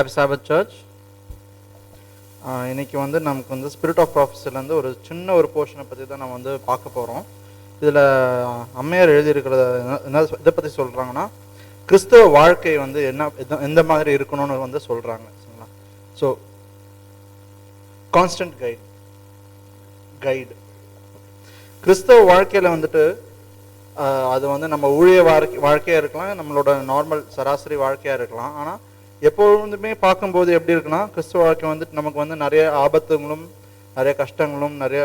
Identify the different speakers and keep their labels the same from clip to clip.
Speaker 1: Happy சாபத் search இன்னைக்கு வந்து நமக்கு வந்து ஸ்பிரிட் ஆஃப் ப்ராஃபஸர்லேருந்து ஒரு சின்ன ஒரு போர்ஷனை பற்றி தான் நம்ம வந்து பார்க்க போகிறோம் இதில் அம்மையார் எழுதியிருக்கிறத என்ன- இதை பற்றி சொல்கிறாங்கன்னா கிறிஸ்தவ வாழ்க்கை வந்து என்ன எந்த- எந்த மாதிரி இருக்கணும்னு வந்து சொல்கிறாங்க சரிங்களா? ஸோ கான்ஸ்டன்ட் கைட் கைடு கிறிஸ்தவ வாழ்க்கையில் வந்துட்டு அது வந்து நம்ம ஊழிய வாழ்க்கை வாழ்க்கையாக இருக்கலாம் நம்மளோட நார்மல் சராசரி வாழ்க்கையாக இருக்கலாம். ஆனால் எப்பொழுதுமே பார்க்கும்போது எப்படி இருக்குன்னா கிறிஸ்துவ வாழ்க்கை வந்துட்டு நமக்கு வந்து நிறைய ஆபத்துகளும் நிறைய கஷ்டங்களும் நிறைய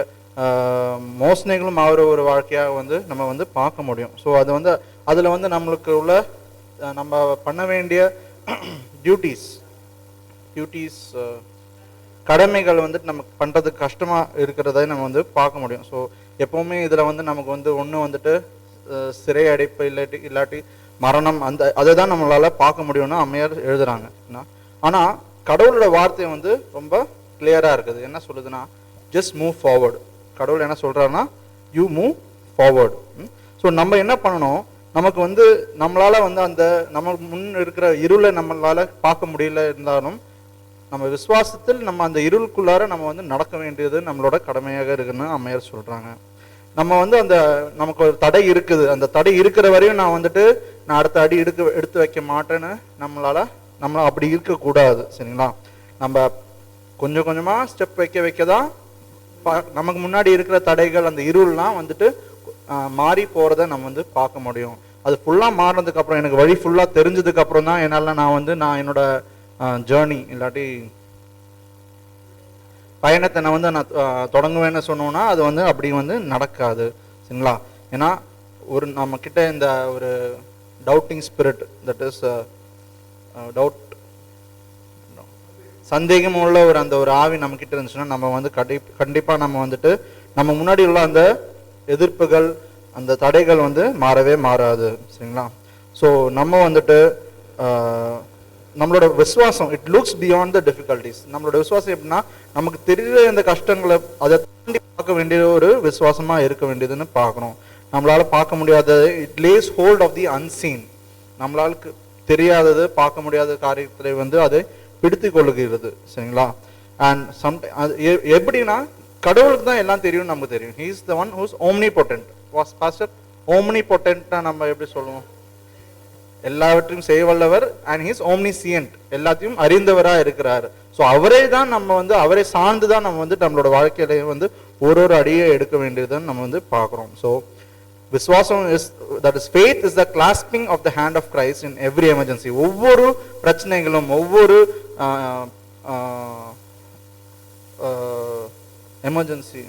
Speaker 1: மோசனைகளும் ஆகிற ஒரு வாழ்க்கையாக வந்து நம்ம வந்து பார்க்க முடியும். ஸோ அது வந்து அதில் வந்து நம்மளுக்கு உள்ள நம்ம பண்ண வேண்டிய டியூட்டிஸ் டியூட்டிஸ் கடமைகள் வந்துட்டு நமக்கு பண்ணுறதுக்கு கஷ்டமாக இருக்கிறதை நம்ம வந்து பார்க்க முடியும். ஸோ எப்போவுமே இதில் வந்து நமக்கு வந்து ஒன்று வந்துட்டு சிறை அடைப்பு இல்லாட்டி இல்லாட்டி மரணம் அந்த அதை தான் நம்மளால் பார்க்க முடியும்னு அம்மையார் எழுதுறாங்க. ஆனால் கடவுளோட வார்த்தை வந்து ரொம்ப கிளியராக இருக்குது. என்ன சொல்லுதுன்னா ஜஸ்ட் மூவ் ஃபார்வர்டு கடவுள் என்ன சொல்கிறாருன்னா யூ மூவ் ஃபார்வர்டு ஸோ நம்ம என்ன பண்ணணும்? நமக்கு வந்து நம்மளால் வந்து அந்த நம்ம முன் இருக்கிற இருளை நம்மளால் பார்க்க முடியல இருந்தாலும் நம்ம விசுவாசத்தில் நம்ம அந்த இருளுக்குள்ளார நம்ம வந்து நடக்க வேண்டியது நம்மளோட கடமையாக இருக்குன்னு அம்மையார் சொல்கிறாங்க நம்ம வந்து அந்த நமக்கு ஒரு தடை இருக்குது. அந்த தடை இருக்கிற வரையும் நான் வந்துட்டு நான் அடுத்த அடி எடுக்க எடுத்து வைக்க மாட்டேன்னு நம்மளால் நம்மளால் அப்படி இருக்கக்கூடாது சரிங்களா? நம்ம கொஞ்சம் கொஞ்சமாக ஸ்டெப் வைக்க வைக்க தான் பா- நமக்கு முன்னாடி இருக்கிற தடைகள் அந்த இருள்லாம் வந்துட்டு மாறி போகிறத நம்ம வந்து பார்க்க முடியும். அது ஃபுல்லாக மாறினதுக்கப்புறம் எனக்கு வழி ஃபுல்லாக தெரிஞ்சதுக்கப்புறம் தான் என்னால் நான் வந்து நான் என்னோட ஜேர்னி இல்லாட்டி பயணத்தை நான் வந்து நான் தொடங்குவேன்னு சொன்னோன்னா அது வந்து அப்படி வந்து நடக்காது சரிங்களா? ஏன்னா ஒரு நம்மக்கிட்ட இந்த ஒரு doubting spirit that is doubt சந்தேகம் உள்ள ஒரு அந்த ஒரு ஆவி நம்ம கிட்ட இருந்துச்சுன்னா நம்ம வந்து கண்டி கண்டிப்பாக நம்ம வந்துட்டு நம்ம முன்னாடி உள்ள அந்த எதிர்ப்புகள் அந்த தடைகள் வந்து மாறவே மாறாது சரிங்களா? ஸோ நம்ம வந்துட்டு நம்மளோட விசுவாசம் it looks beyond the difficulties நம்மளோட விசுவாசம் எப்படின்னா நமக்கு தெரியுற இந்த கஷ்டங்களை அதை தாண்டி பார்க்க வேண்டிய ஒரு விசுவாசமாக இருக்க வேண்டியதுன்னு பார்க்கணும். நம்மளால் பார்க்க முடியாத it lays hold of the unseen நம்மளால தெரியாதது பார்க்க முடியாத காரியத்தை வந்து அதை பிடித்து கொள்ளுகிறது சரிங்களா? அண்ட் சம் அது எ- எப்படின்னா கடவுளுக்கு தான் எல்லாம் தெரியும் நமக்கு தெரியும். He is the one whose omnipotent was pastor omni பொட்டன்ட்னா நம்ம எப்படி சொல்லுவோம்? எல்லாவற்றையும் செய்ய வல்லவர் அண்ட் ஹீஸ் ஓம்னிசியன்ட் எல்லாத்தையும் அறிந்தவராக இருக்கிறார். ஸோ அவரே தான் நம்ம வந்து அவரை சார்ந்து தான் நம்ம வந்து நம்மளோட வாழ்க்கையில வந்து ஒரு ஒரு அடியை எடுக்க வேண்டியதுன்னு நம்ம வந்து பார்க்குறோம். ஸோ விசுவாசம் is that is faith is the clasping of the hand of Christ in every emergency ஒவ்வொரு பிரச்சனைகளும் ஒவ்வொரு எமர்ஜென்சி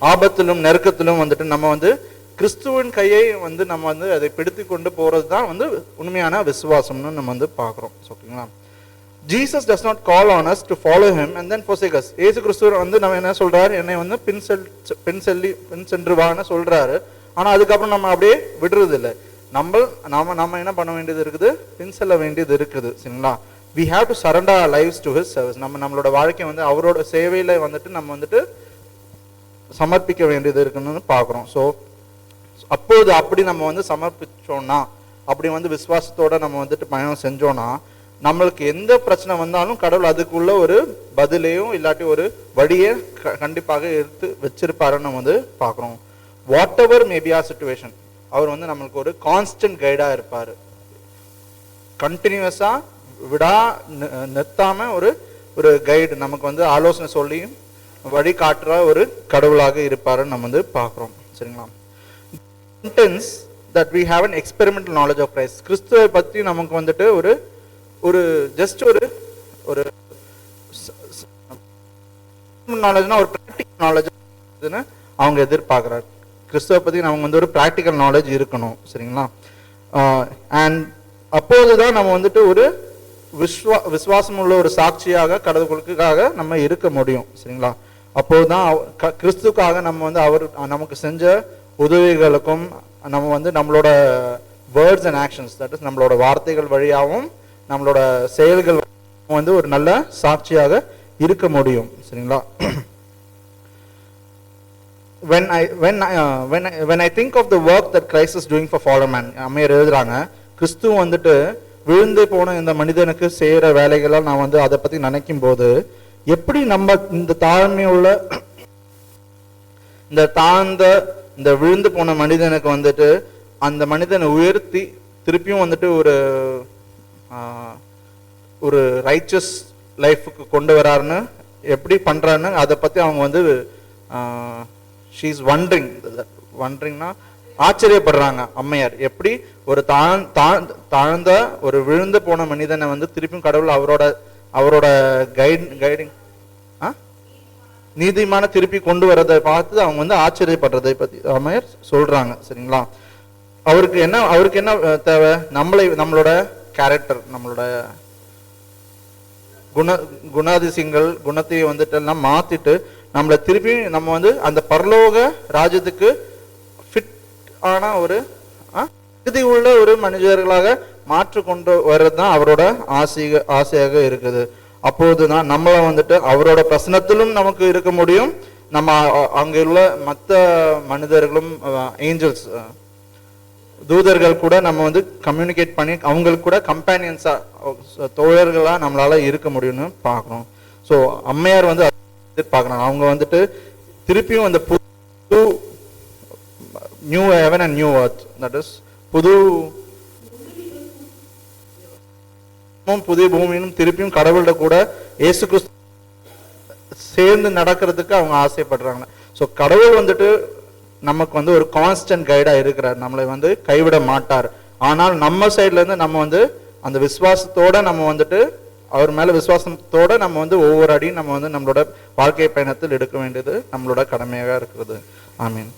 Speaker 1: ஆபத்திலும் நெருக்கத்திலும் வந்துட்டு நம்ம வந்து கிறிஸ்துவின் கையை வந்து நம்ம வந்து அதை பிடித்து கொண்டு போகிறது தான் வந்து உண்மையான விசுவாசம்னு நம்ம வந்து பார்க்குறோம். ஓகேங்களா? Jesus does not call on us to follow him and then forsake ஏசு கிறிஸ்துவர் வந்து நம்ம என்ன சொல்றாரு? என்னை வந்து பின் செல் பின் செல்லி பின் சென்று வான்னு சொல்றாரு. ஆனால் அதுக்கப்புறம் நம்ம அப்படியே விடுறது இல்லை நம்ம நாம நம்ம என்ன பண்ண வேண்டியது இருக்குது? பின் செல்ல வேண்டியது இருக்குது சரிங்களா? We have to surrender our to his his நம்ம நம்மளோட வாழ்க்கை வந்து அவரோட சேவையில் வந்துட்டு நம்ம வந்துட்டு சமர்ப்பிக்க வேண்டியது இருக்குன்னு பார்க்குறோம். ஸோ அப்போது அப்படி நம்ம வந்து சமர்ப்பிச்சோம்னா அப்படி வந்து விசுவாசத்தோட நம்ம வந்துட்டு பயணம் செஞ்சோன்னா நம்மளுக்கு எந்த பிரச்சனை வந்தாலும் கடவுள் அதுக்குள்ள ஒரு பதிலையும் இல்லாட்டி ஒரு வழியை க- கண்டிப்பாக எடுத்து வச்சிருப்பாருன்னு நம்ம வந்து பார்க்குறோம். Whatever maybe our situation அவர் வந்து நம்மளுக்கு ஒரு கான்ஸ்டன்ட் கைடாக இருப்பார். கண்டினியூஸாக விடா நிறுத்தாமல் ஒரு ஒரு கைடு நமக்கு வந்து ஆலோசனை சொல்லியும் வழி காட்டுற ஒரு கடவுளாக இருப்பாருன்னு நம்ம வந்து பார்க்குறோம். சரிங்களா? Intense that we have an experimental knowledge of Christ கிறிஸ்துவை பற்றி நமக்கு வந்துட்டு ஒரு ஒரு ஜஸ்ட் ஒரு ஒரு நாலேஜ்னா ஒரு ப்ராக்டிக்கல் நாலேஜ் அவங்க எதிர்பார்க்குறாரு. கிறிஸ்துவை பற்றி அவங்க வந்து ஒரு ப்ராக்டிக்கல் நாலேஜ் இருக்கணும் சரிங்களா? அண்ட் அப்போது தான் நம்ம வந்துட்டு ஒரு விஸ்வா விஸ்வாசம் உள்ள ஒரு சாட்சியாக கடவுளுக்காக நம்ம இருக்க முடியும் சரிங்களா? அப்போது தான் கிறிஸ்துக்காக நம்ம வந்து அவர் நமக்கு செஞ்ச உதவிகளுக்கும் நம்ம வந்து நம்மளோட words and actions that is நம்மளோட வார்த்தைகள் வழியாகவும் நம்மளோட செயல்கள் வந்து ஒரு நல்ல சாட்சியாக இருக்க முடியும். சரிங்களா? When I when I uh, when I when I think of the work that Christ is doing for fallen man அம்மையார் எழுதுறாங்க கிறிஸ்து வந்துட்டு விழுந்து போன இந்த மனிதனுக்கு செய்யற வேலைகளால் நான் வந்து அதை பத்தி நினைக்கும் போது எப்படி நம்ம இந்த தாழ்மையுள்ள இந்த தாழ்ந்த இந்த விழுந்து போன மனிதனுக்கு வந்துட்டு அந்த மனிதனை உயர்த்தி திருப்பியும் வந்துட்டு ஒரு ஒரு ரைச்சஸ் லைஃபுக்கு கொண்டு வராருன்னு எப்படி பண்ணுறாருன்னு அதை பற்றி அவங்க வந்து ஷீஸ் வண்டரிங் வண்டரிங்னா ஆச்சரியப்படுறாங்க அம்மையார். எப்படி ஒரு தாழ் தாழ்- தாழ்ந்த ஒரு விழுந்து போன மனிதனை வந்து திருப்பியும் கடவுள் அவரோட அவரோட கைட் கைடிங் ஆ? நீதிமான திருப்பி கொண்டு வரதை பார்த்து அவங்க வந்து ஆச்சரியப்படுறதை பத்தி அம்மையார் சொல்றாங்க. சரிங்களா? அவருக்கு என்ன அவருக்கு என்ன தேவை? நம்மளை நம்மளோட கேரக்டர் நம்மளோட குண குணாதிசயங்கள் குணத்தையும் வந்துட்டு எல்லாம் மாத்திட்டு நம்மளை திருப்பி நம்ம வந்து அந்த பரலோக ராஜ்யத்துக்கு ஃபிட் ஆன ஒரு தகுதி உள்ள ஒரு மனிதர்களாக மாற்றி கொண்டு வர்றது தான் அவரோட ஆசைக ஆசையாக இருக்குது. அப்போது தான் நம்மள வந்துட்டு அவரோட பிரசனத்திலும் நமக்கு இருக்க முடியும். நம்ம அங்கே உள்ள மற்ற மனிதர்களும் ஏஞ்சல்ஸ் தூதர்கள் கூட நம்ம வந்து கம்யூனிகேட் பண்ணி அவங்களுக்கு கூட கம்பேனியன்ஸாக தோழர்களாக நம்மளால இருக்க முடியும்னு பார்க்கணும். ஸோ அம்மையார் வந்து எதிர்பார்க்குறாங்க. அவங்க வந்துட்டு திருப்பியும் அந்த புது new heaven and new earth that is புது புதிய பூமியும் திருப்பியும் கடவுள்கிட்ட கூட இயேசு கிறிஸ்து சேர்ந்து நடக்கிறதுக்கு அவங்க ஆசைப்படுறாங்க. ஸோ கடவுள் வந்துட்டு நமக்கு வந்து ஒரு கான்ஸ்டன்ட் கைடாக இருக்கிறார். நம்மளை வந்து கைவிட மாட்டார். ஆனால் நம்ம சைட்லேருந்து நம்ம வந்து அந்த விசுவாசத்தோடு நம்ம வந்துட்டு அவர் மேலே விசுவாசத்தோடு நம்ம வந்து ஒவ்வொரு அடியும் நம்ம வந்து நம்மளோட வாழ்க்கை பயணத்தில் எடுக்க வேண்டியது நம்மளோட கடமையாக இருக்கிறது. ஆமீன்.